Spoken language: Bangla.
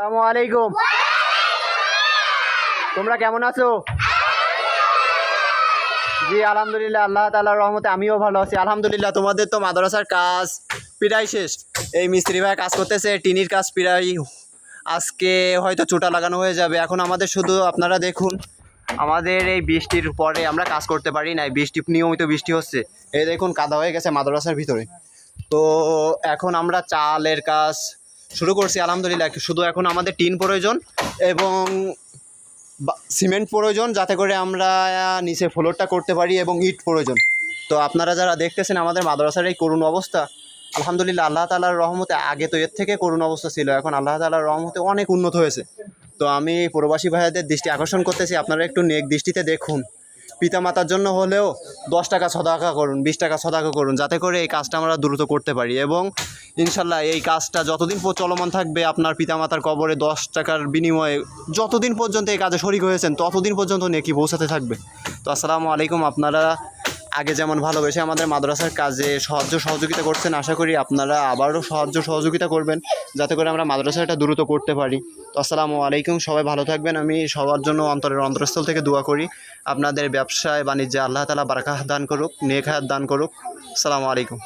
আসসালামু আলাইকুম তোমরা কেমন আছো? জি আলহামদুলিল্লাহ আল্লাহ তাআলার রহমতে আমিও ভালো আছি। আলহামদুলিল্লাহ তোমাদের তো মাদ্রাসার কাজ প্রায় শেষ। এই মিস্ত্রি ভাই কাজ করতেছে টিনির কাজ প্রায় আজকে হয়তো চোটা লাগানো হয়ে যাবে। এখন আমাদের শুধু আপনারা দেখুন আমাদের এই বৃষ্টির পরে আমরা কাজ করতে পারি না বৃষ্টি নিয়মিত বৃষ্টি হচ্ছে। এই দেখুন কাদা হয়ে গেছে মাদ্রাসার ভিতরে। তো এখন আমরা চালের কাজ শুরু করছি, আলহামদুলিল্লাহ। শুধু এখন আমাদের টিন প্রয়োজন এবং সিমেন্ট প্রয়োজন, যাতে করে আমরা নিচে ফ্লোরটা করতে পারি এবং ইট প্রয়োজন। তো আপনারা যারা দেখতেছেন আমাদের মাদ্রাসার এই করুণ অবস্থা, আলহামদুলিল্লাহ আল্লাহ তালার রহমতে আগে তো এর থেকে করুণ অবস্থা ছিল, এখন আল্লাহ তালার রহমতে অনেক উন্নত হয়েছে। তো আমি প্রবাসী ভাইয়াদের দৃষ্টি আকর্ষণ করতেছি, আপনারা একটু নেক দৃষ্টিতে দেখুন। পিতামাতার জন্য হলেও দশ টাকা সদাকা করুন, বিশ টাকা সদাকা করুন, যাতে করে এই কাজটা আমরা দ্রুত করতে পারি এবং ইনশাল্লাহ এই কাজটা যতদিন চলমান থাকবে আপনার পিতামাতার কবরে দশ টাকার বিনিময়ে যতদিন পর্যন্ত এই কাজে শরিক হয়েছেন, ততদিন পর্যন্ত নেকি পৌঁছাতে থাকবে। তো আসসালামু আলাইকুম, আপনারা আগে যেমন ভালোবেসে আমাদের মাদ্রাসার কাজে সাহায্য সহযোগিতা করছেন, আশা করি আপনারা আবারও সাহায্য সহযোগিতা করবেন, যাতে করে আমরা মাদ্রাসাটা দ্রুত করতে পারি। তো আসসালামু আলাইকুম, সবাই ভালো থাকবেন। আমি সবার জন্য অন্তরের অন্তরস্থল থেকে দোয়া করি। আপনাদের ব্যবসায় বাণিজ্যে আল্লাহ তালা বারাকাহ দান করুক নেখায়াত দান করুক। আসসালামু আলাইকুম।